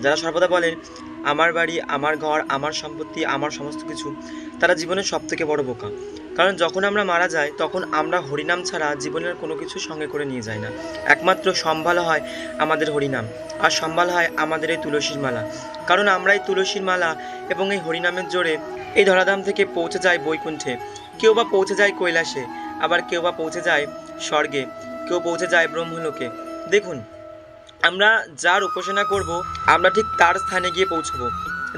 যারা সর্বদা বলেন আমার বাড়ি, আমার ঘর, আমার সম্পত্তি, আমার সমস্ত কিছু, তারা জীবনের সব থেকে বড় বোকা। কারণ যখন আমরা মারা যাই, তখন আমরা হরিনাম ছাড়া জীবনের কোনো কিছু সঙ্গে করে নিয়ে যাই না। একমাত্র সম্ভাল হয় আমাদের হরিনাম, আর সম্ভাল হয় আমাদের এই তুলসীর মালা। কারণ আমরা এই তুলসীর মালা এবং এই হরিনামের জোরে এই ধরাধাম থেকে পৌঁছে যায় বৈকুণ্ঠে। কেউ বা পৌঁছে যায় কৈলাসে, আবার কেউ বা পৌঁছে যায় স্বর্গে, কেউ পৌঁছে যায় ব্রহ্মলোকে। দেখুন আমরা যার উপাসনা করব, আমরা ঠিক তার স্থানে গিয়ে পৌঁছবো।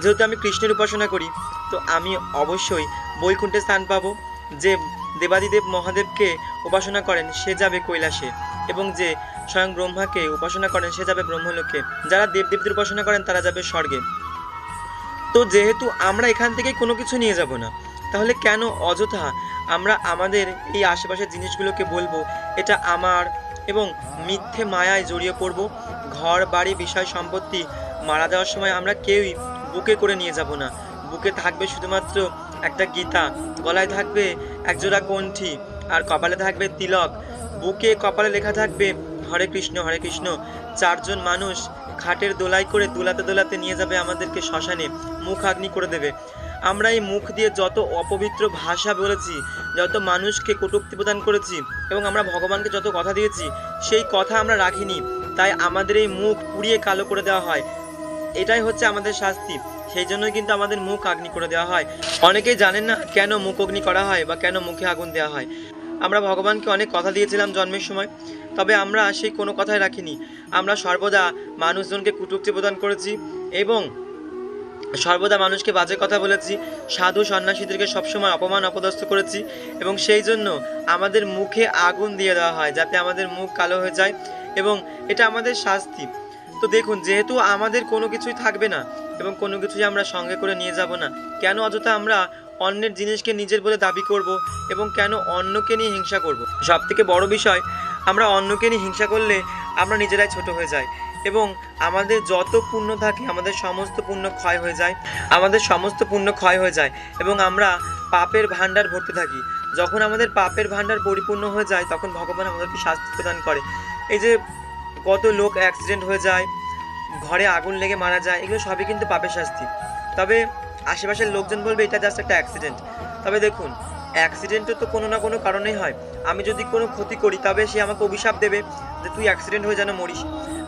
যেহেতু আমি কৃষ্ণের উপাসনা করি, তো আমি অবশ্যই বৈকুণ্ঠে স্থান পাবো, যে দেবাদিদেব মহাদেবকে উপাসনা করেন, সে যাবে কৈলাসে। এবং যে স্বয়ং ব্রহ্মাকে উপাসনা করেন, সে যাবে ব্রহ্মলোকে। যারা দেবদেবদের উপাসনা করেন, তারা যাবে স্বর্গে। তো যেহেতু আমরা এখান থেকে কোনো কিছু নিয়ে যাব না, তাহলে কেন অযথা আমরা আমাদের এই আশেপাশের জিনিসগুলোকে বলব, এটা আমার এবং মিথ্যে মায়ায় জড়িয়ে পড়ব। ঘর বাড়ি বিষয় সম্পত্তি মারা যাওয়ার সময় আমরা কেউই বুকে করে নিয়ে যাব না। বুকে থাকবে শুধুমাত্র একটা গীতা, গলায় থাকবে একজোড়া কণ্ঠি, আর কপালে থাকবে তিলক। বুকে কপালে লেখা থাকবে, হরে কৃষ্ণ হরে কৃষ্ণ। চারজন মানুষ খাটের দোলাই করে দোলাতে দোলাতে নিয়ে যাবে আমাদেরকে শ্মশানে। মুখ আগ্নি করে দেবে। আমরা এই মুখ দিয়ে যত অপবিত্র ভাষা বলেছি, যত মানুষকে কটূক্তি প্রদান করেছি এবং আমরা ভগবানকে যত কথা দিয়েছি, সেই কথা আমরা রাখিনি। তাই আমাদের এই মুখ পুড়িয়ে কালো করে দেওয়া হয়। এটাই হচ্ছে আমাদের শাস্তি। সেই জন্যই কিন্তু আমাদের মুখ আগ্নি করে দেওয়া হয়। অনেকেই জানেন না কেন মুখ অগ্নি করা হয় বা কেন মুখে আগুন দেওয়া হয়। আমরা ভগবানকে অনেক কথা দিয়েছিলাম জন্মের সময়, তবে আমরা সেই কোনো কথাই রাখিনি। আমরা সর্বদা মানুষজনকে কুটুক্তি প্রদান করেছি এবং সর্বদা মানুষকে বাজে কথা বলেছি, সাধু সন্ন্যাসীদেরকে সবসময় অপমান, অপদস্থ করেছি এবং সেই জন্য আমাদের মুখে আগুন দিয়ে দেওয়া হয় যাতে আমাদের মুখ কালো হয়ে যায় এবং এটা আমাদের শাস্তি। তো দেখুন, যেহেতু আমাদের কোনো কিছুই থাকবে না এবং কোনো কিছুই আমরা সঙ্গে করে নিয়ে যাব না, কেন অযথা আমরা অন্যের জিনিসকে নিজের বলে দাবি করব এবং কেন অন্যকে নিয়ে হিংসা করব? সব থেকে বড় বিষয়, আমরা অন্যকে নিয়ে হিংসা করলে আমরা নিজেরাই ছোট হয়ে যাই। এবং আমাদের যত পুণ্য থাকে, আমাদের সমস্ত পুণ্য ক্ষয় হয়ে যায়। আমাদের সমস্ত পুণ্য ক্ষয় হয়ে যায় এবং আমরা পাপের ভাণ্ডার ভরতে থাকি। যখন আমাদের পাপের ভাণ্ডার পরিপূর্ণ হয়ে যায়, তখন ভগবান আমাদেরকে শাস্তি প্রদান করে। এই যে কত লোক অ্যাক্সিডেন্ট হয়ে যায়, ঘরে আগুন লেগে মারা যায়, এগুলো সবই কিন্তু পাপের শাস্তি। তবে আশেপাশের লোকজন বলবে, এটা জাস্ট একটা অ্যাক্সিডেন্ট তবে দেখুন অ্যাক্সিডেন্টও তো কোনো না কোনো কারণেই হয়। আমি যদি কোনো ক্ষতি করি, তবে সে আমাকে অভিশাপ দেবে যে, তুই অ্যাক্সিডেন্ট হয়ে যেন মরিস।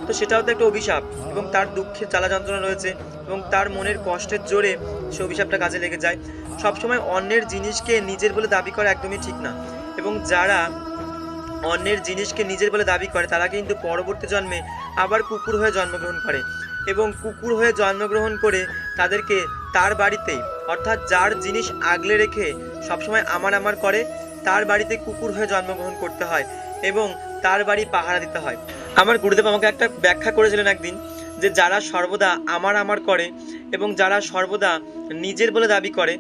তো সেটাও তো একটা অভিশাপ এবং তার দুঃখের জ্বালা যন্ত্রণা রয়েছে এবং তার মনের কষ্টের জোরে সে অভিশাপটা কাজে লেগে যায়। সবসময় অন্যের জিনিসকে নিজের বলে দাবি করা একদমই ঠিক না এবং যারা অন্যের জিনিসকে নিজের বলে দাবি করে, তারা কিন্তু পরবর্তী জন্মে আবার কুকুর হয়ে জন্মগ্রহণ করে এবং কুকুর হয়ে জন্মগ্রহণ করে তাদেরকে তার বাড়িতেই অর্থাৎ যার জিনিস আগলে রেখে সবসময় আমার আমার করে, তার বাড়িতে কুকুর হয়ে জন্মগ্রহণ করতে হয় এবং তার বাড়ি পাহারা দিতে হয়। আমার গুরুদেব আমাকে একটা ব্যাখ্যা করেছিলেন একদিন যে যারা সর্বদা আমার আমার করে এবং যারা সর্বদা নিজের বলে দাবি করে,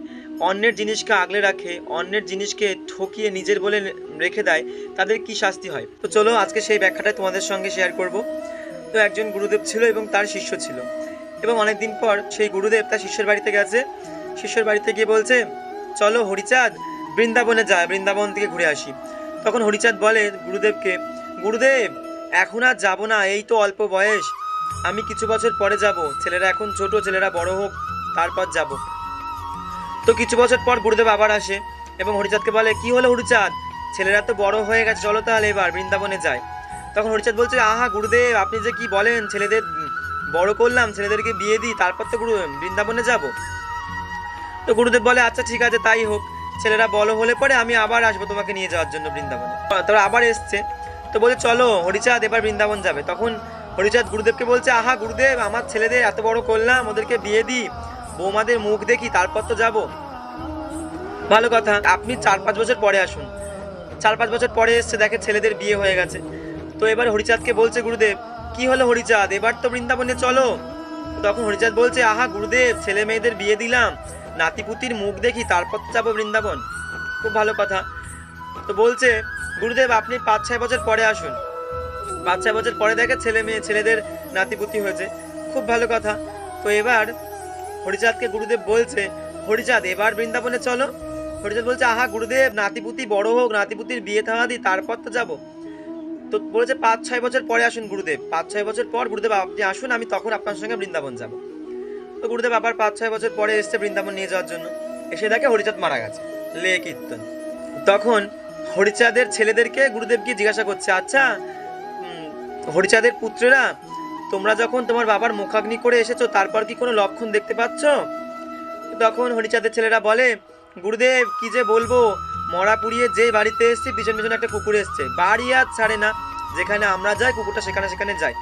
অন্যের জিনিসকে আগলে রাখে, অন্যের জিনিসকে ঠকিয়ে নিজের বলে রেখে দেয়, তাদের কি শাস্তি হয়? তো চলো আজকে সেই ব্যাখ্যাটা তোমাদের সঙ্গে শেয়ার করব। তো একজন গুরুদেব ছিল এবং তার শিষ্য ছিল এবং অনেকদিন পর সেই গুরুদেব তার শিষ্যের বাড়িতে গেছে। শিষ্যের বাড়িতে গিয়ে বলছে, চলো হরিচাঁদ বৃন্দাবনে যায় বৃন্দাবন থেকে ঘুরে আসি। তখন হরিচাঁদ বলে গুরুদেবকে, গুরুদেব এখন আর যাব না, এই তো অল্প বয়স। আমি কিছু বছর পরে যাব, ছেলেরা এখন ছোট, ছেলেরা বড় হোক, তারপর যাব। তো কিছু বছর পর গুরুদেব আবার আসে এবং হরিচাঁদকে বলে, কি হলো হরিচাঁদ? ছেলেরা তো বড় হয়ে গেছে, চলো তাহলে এবার, বৃন্দাবনে যায় তখন হরিচাঁদ বলছে, আহা গুরুদেব, আপনি যে কি বলেন, ছেলেদের বড় করলাম, ছেলেদেরকে বিয়ে দিই, তারপর তো গুরু, বৃন্দাবনে যাব। তো গুরুদেব বলে আচ্ছা ঠিক আছে, তাই হোক, ছেলেরা বড় হলে পরে আমি আবার আসব তোমাকে নিয়ে যাওয়ার জন্য বৃন্দাবনে। তারপর আবার এসছে তো বলে চলো, হরিচাঁদ, এবার বৃন্দাবন যাবে। তখন হরিচাঁদ গুরুদেবকে বলছে, আহা গুরুদেব, আমার ছেলেদের এত বড় করলাম ওদেরকে বিয়ে দিই বৌমাদের মুখ দেখি, তারপর তো যাব। ভালো কথা, আপনি চার পাঁচ বছর পরে আসুন। চার পাঁচ বছর পরে এসছে, দেখে ছেলেদের বিয়ে হয়ে গেছে। তো এবার হরিচাঁদকে বলছে গুরুদেব, কি হলো হরিচাঁদ, এবার তো বৃন্দাবনে চলো। তখন হরিচাঁদ বলছে, আহা গুরুদেব, ছেলে মেয়েদের বিয়ে দিলাম, নাতিপুতির মুখ দেখি, তারপর যাব বৃন্দাবন। খুব ভালো কথা। তো বলছে গুরুদেব, আপনি পাঁচ, ছয় বছর পরে আসুন। পাঁচ, ছয় বছর পরে দেখে ছেলে মেয়ে, ছেলেদের নাতিপুতি হয়েছে। খুব ভালো কথা। তো এবার হরিচাঁদকে গুরুদেব বলছে, হরিচাঁদ, এবার বৃন্দাবনে চলো। হরিচাঁদ বলছে, আহা, গুরুদেব, নাতিপুতি বড় হোক, নাতিপুতির বিয়ে থাওয়া দিই তারপর তো যাব। তো বলেছে, পাঁচ, ছয় বছর পরে আসুন গুরুদেব। পাঁচ, ছয় বছর পর গুরুদেব, আপনি আসুন, আমি তখন আপনার সঙ্গে বৃন্দাবন যাব। তো গুরুদেব আবার পাঁচ, ছয় বছর পরে এসছে বৃন্দাবন নিয়ে যাওয়ার জন্য। এসে দেখে হরিচাঁদ মারা গেছে। লে কীর্তন। তখন হরিচাঁদের ছেলেদেরকে গুরুদেব গিয়ে জিজ্ঞাসা করছে আচ্ছা হরিচাঁদের পুত্রেরা, তোমরা যখন তোমার বাবার মুখাগ্নি করে এসেছ, তারপর কি কোনো লক্ষণ দেখতে পাচ্ছ? তখন হরিচাঁদের ছেলেরা বলে, গুরুদেব, কি যে বলব, মরা পুড়িয়ে যে বাড়িতে এসছে, পিছন পিছনে একটা কুকুর এসছে। বাড়ি আর ছাড়ে না, যেখানে আমরা যাই, কুকুরটা সেখানে সেখানে যাই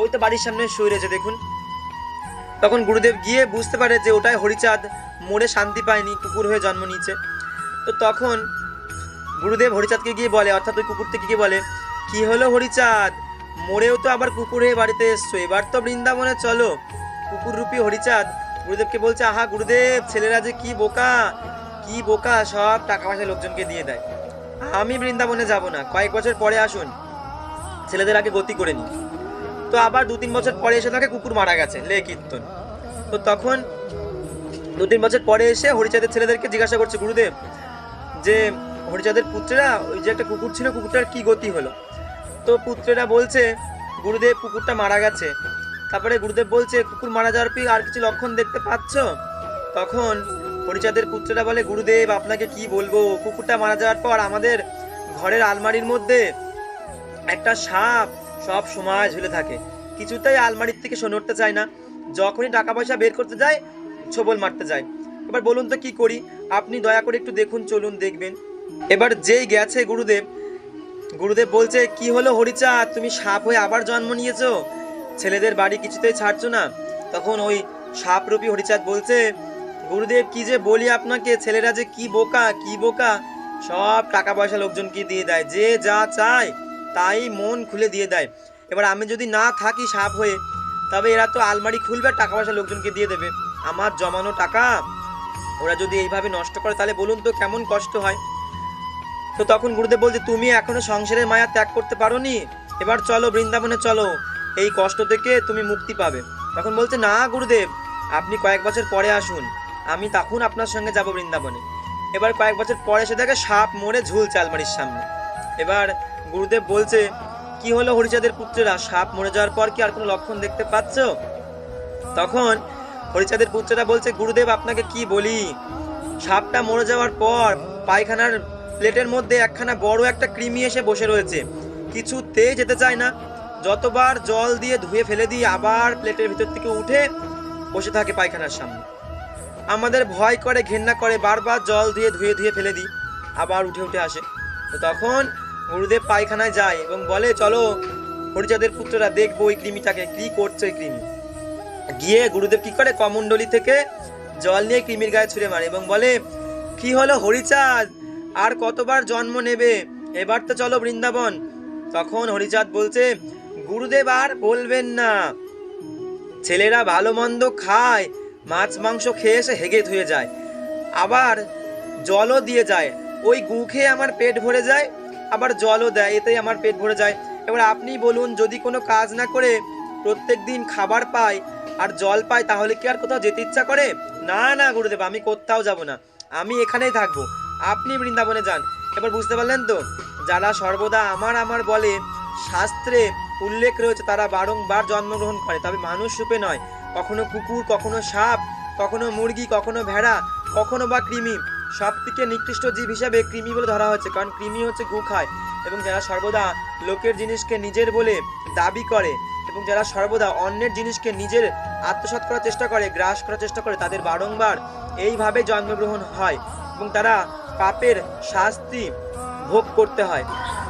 ওই তো বাড়ির সামনে শুয়ে রয়েছে, দেখুন। তখন গুরুদেব গিয়ে বুঝতে পারে যে ওটাই হরিচাঁদ মরে শান্তি পায়নি, কুকুর হয়ে জন্ম নিয়েছে। তো তখন গুরুদেব হরিচাঁদকে গিয়ে বলে, অর্থাৎ ওই কুকুর থেকে গিয়ে বলে, কি হলো হরিচাঁদ? মরেও তো আবার কুকুর হয়ে বাড়িতে এসছো। এবার তো বৃন্দাবনে চলো। কুকুর রূপী হরিচাঁদ গুরুদেবকে বলছে, আহা গুরুদেব, ছেলেরা যে কি বোকা কি বোকা, সব টাকা পয়সা লোকজনকে দিয়ে দেয়। আমি বৃন্দাবনে যাব না। কয়েক বছর পরে আসুন। ছেলেদের আগে গতি করে নি তো আবার দু তিন বছর পরে এসে থাকে কুকুর মারা গেছে, লে কীর্তন। তো তখন দু তিন বছর পরে এসে হরিচাঁদের ছেলেদেরকে জিজ্ঞাসা করছে, গুরুদেব, যে হরিচাঁদের পুত্রেরা, ওই যে একটা কুকুর ছিল, কুকুরটার কি গতি হলো? তো পুত্রেরা বলছে, গুরুদেব, কুকুরটা মারা গেছে। তারপরে গুরুদেব বলছে, কুকুর মারা যাওয়ার পর আর কিছু লক্ষণ দেখতে পাচ্ছ? তখন হরিচাঁদের পুত্রেরা বলে, গুরুদেব, আপনাকে কি বলব? কুকুরটা মারা যাওয়ার পর আমাদের ঘরের আলমারির মধ্যে একটা সাপ সব সময় ঝুলে থাকে। কিছুতেই আলমারির থেকে শোন উঠতে চায় না। যখনই টাকা পয়সা বের করতে যায়, ছবল মারতে যায়। এবার বলুন তো কি করি? আপনি দয়া করে একটু দেখুন, চলুন, দেখবেন। এবার যেই গেছে গুরুদেব গুরুদেব বলছে, কি হলো হরিচাঁদ তুমি সাপ হয়ে আবার জন্ম নিয়েছো? ছেলেদের বাড়ি কিছুতেই ছাড়ছো না? তখন ওই সাপরূপী হরিচাঁদ বলছে, গুরুদেব, কি যে বলি আপনাকে? ছেলেরা যে কি বোকা কি বোকা? সব টাকা পয়সা লোকজনকে দিয়ে দেয়, যে যা চায় তাই মন খুলে দিয়ে দেয়। এবার আমি যদি না থাকি সাপ হয়ে, তবে এরা তো আলমারি খুলবে টাকা পয়সা লোকজনকে দিয়ে দেবে। আমার জমানো টাকা, ওরা যদি এইভাবে নষ্ট করে, তাহলে বলুন তো কেমন কষ্ট হয়? তো তখন গুরুদেব বলছে, তুমি এখনও সংসারের মায়া ত্যাগ করতে পারোনি? এবার চলো বৃন্দাবনে চলো। এই কষ্ট থেকে তুমি মুক্তি পাবে। তখন বলছে, না গুরুদেব, আপনি কয়েক বছর পরে আসুন। আমি তখন আপনার সঙ্গে যাব বৃন্দাবনে। এবার কয়েক বছর পরে এসে দেখে সাপ মরে ঝুলছে আলমারির সামনে। এবার গুরুদেব বলছে, কি হলো হরিচাঁদের পুত্রেরা? সাপ মরে যাওয়ার পর কি আর কোনো লক্ষণ দেখতে পাচ্ছ? তখন হরিচাঁদের পুত্রেরা বলছে, গুরুদেব, আপনাকে কি বলি? সাপটা মরে যাওয়ার পর পায়খানার প্লেটের মধ্যে একখানা বড় একটা কৃমি এসে বসে রয়েছে। কিছুতেই যেতে চায় না। যতবার জল দিয়ে ধুয়ে ফেলে দিই আবার প্লেটের ভিতর থেকে উঠে বসে থাকে পায়খানার সামনে। আমাদের ভয় করে, ঘেন্না করে, বারবার জল দিয়ে ধুয়ে ধুয়ে ফেলে দিই। আবার উঠে উঠে আসে। তো তখন গুরুদেব পায়খানায় যায় এবং বলে, চলো হরিচাঁদের পুত্ররা দেখব ওই কৃমিটাকে। কি করছে ওই কৃমি? গিয়ে গুরুদেব কি করে, কমণ্ডলী থেকে জল নিয়ে কৃমির গায়ে ছুঁড়ে মারে এবং বলে, কি হলো হরিচাঁদ? আর কতবার জন্ম নেবে? এবার তো চলো বৃন্দাবন। তখন হরিচাঁদ বলছে, গুরুদেব আর বলবেন না। ছেলেরা ভালো মন্দ খায়, মাছ মাংস খেয়ে এসে হেগে ধুয়ে যায়। আবার জলও দিয়ে যায়। ওই গু খেয়ে আমার পেট ভরে যায়, আবার জলও দেয়, এতেই আমার পেট ভরে যায়। এবার আপনি বলুন, যদি কোনো কাজ না করে প্রত্যেক দিন খাবার পায় আর জল পায়, তাহলে কি আর কোথাও যেতে ইচ্ছা করে? না না, গুরুদেব, আমি কোথাও যাব না। আমি এখানেই থাকব। আপনি বৃন্দাবনে যান। এবার বুঝতে পারলেন তো, যারা সর্বদা আমার আমার বলে, শাস্ত্রে উল্লেখ রয়েছে, তারা বারংবার জন্মগ্রহণ করে। তবে মানুষ রূপে নয়। কখনো কুকুর, কখনো সাপ, কখনো মুরগি, কখনো ভেড়া, কখনো বা কৃমি। সব থেকে নিকৃষ্ট জীব হিসাবে কৃমি বলে ধরা হচ্ছে, কারণ কৃমি হচ্ছে গু খায় এবং যারা সর্বদা লোকের জিনিসকে নিজের বলে দাবি করে, এবং যারা সর্বদা অন্যের জিনিসকে নিজের আত্মসাৎ করার চেষ্টা করে, গ্রাস করার চেষ্টা করে, তাদের বারংবার এইভাবে জন্মগ্রহণ হয়। এবং তারা পাপের শাস্তি ভোগ করতে হয়।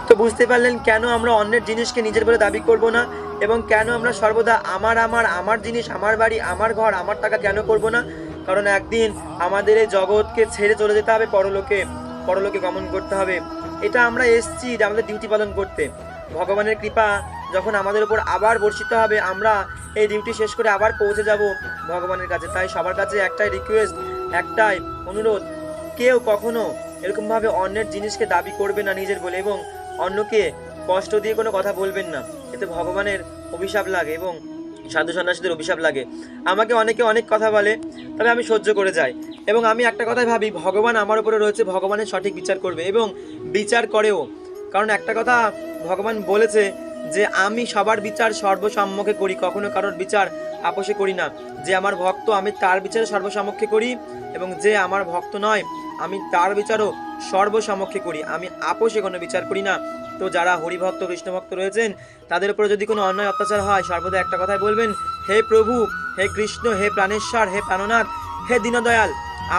তো বুঝতে পারলেন কেন আমরা অন্যের জিনিসকে নিজের বলে দাবি করব না? এবং কেন আমরা সর্বদা আমার আমার আমার জিনিস, আমার বাড়ি, আমার ঘর, আমার টাকা কেন করব না? কারণ একদিন আমাদের এই জগৎকে ছেড়ে চলে যেতে হবে, পরলোকে পরলোকে গমন করতে হবে। এটা আমরা এসছি যে আমাদের ডিউটি পালন করতে। ভগবানের কৃপা যখন আমাদের উপর আবার বর্ষিত হবে, আমরা এই ডিউটি শেষ করে আবার পৌঁছে যাব ভগবানের কাছে। তাই সবার কাছে একটাই রিকোয়েস্ট একটাই অনুরোধ কেউ কখনো এরকমভাবে অন্যের জিনিসকে দাবি করবে না নিজের বলে এবং অন্যকে কষ্ট দিয়ে কোনো কথা বলবেন না। এতে ভগবানের অভিশাপ লাগে এবং সাধু সন্ন্যাসীদের অভিশাপ লাগে। আমাকে অনেকে অনেক কথা বলে, তবে আমি সহ্য করে যাই এবং আমি একটা কথাই ভাবি, ভগবান আমার উপরে রয়েছে, ভগবানের সঠিক বিচার করবে এবং বিচার করেও। কারণ একটা কথা ভগবান বলেছে যে, আমি সবার বিচার সর্বসম্মুখে করি, কখনো কারোর বিচার আপোষে করি না। যে আমার ভক্ত, আমি তার বিচারে সর্বসমক্ষে করি এবং যে আমার ভক্ত নয় আমি তার বিচারও সর্বসমক্ষে করি। আমি আপোষে কোনো বিচার করি না। তো যারা হরিভক্ত কৃষ্ণ ভক্ত রয়েছেন, তাদের উপরে যদি কোনো অন্যায় অত্যাচার হয়, সর্বদা একটা কথাই বলবেন, হে প্রভু, হে কৃষ্ণ, হে প্রাণেশ্বর, হে প্রাণনাথ, হে দীনদয়াল,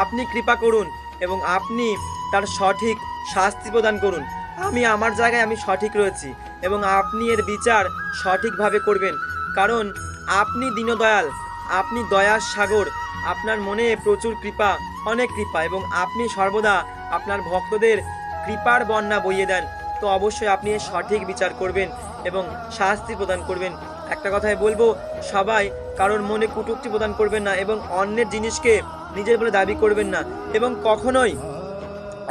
আপনি কৃপা করুন এবং আপনি তার সঠিক শাস্তি প্রদান করুন। আমি আমার জায়গায় আমি সঠিক রয়েছি এবং আপনি এর বিচার সঠিকভাবে করবেন। কারণ আপনি দীনদয়াল, আপনি দয়ার সাগর আপনার মনে প্রচুর কৃপা, অনেক কৃপা এবং আপনি সর্বদা আপনার ভক্তদের কৃপার বন্যা বইয়ে দেন। তো অবশ্যই আপনি সঠিক বিচার করবেন এবং শাস্তি প্রদান করবেন। একটা কথাই বলব, সবাই কারোর মনে কুটুক্তি প্রদান করবেন না এবং অন্যের জিনিসকে নিজের বলে দাবি করবেন না এবং কখনোই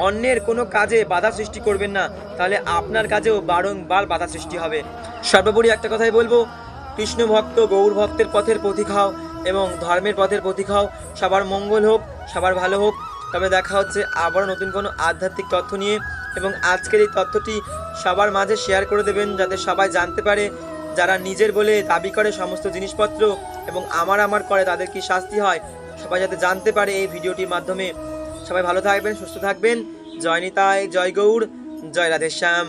অন্যের কোনো কাজে বাধা সৃষ্টি করবেন না। তাহলে আপনার কাজেও বারংবার বাধা সৃষ্টি হবে। সর্বোপরি একটা কথাই বলব কৃষ্ণ ভক্ত গৌর ভক্তের পথের পথিক হও। এবং ধর্মের পথের প্রতীক হও। সবার মঙ্গল হোক, সবার ভালো হোক। তবে দেখা হচ্ছে আবারও নতুন কোনো আধ্যাত্মিক তথ্য নিয়ে এবং আজকের এই তথ্যটি সবার মাঝে শেয়ার করে দেবেন যাতে সবাই জানতে পারে, যারা নিজের বলে দাবি করে সমস্ত জিনিসপত্র এবং আমার আমার করে তাদের কি শাস্তি হয়, সবাই যাতে জানতে পারে এই ভিডিওটির মাধ্যমে। সবাই ভালো থাকবেন, সুস্থ থাকবেন। জয় নিতাই, জয় গৌর জয় রাধেশ্যাম।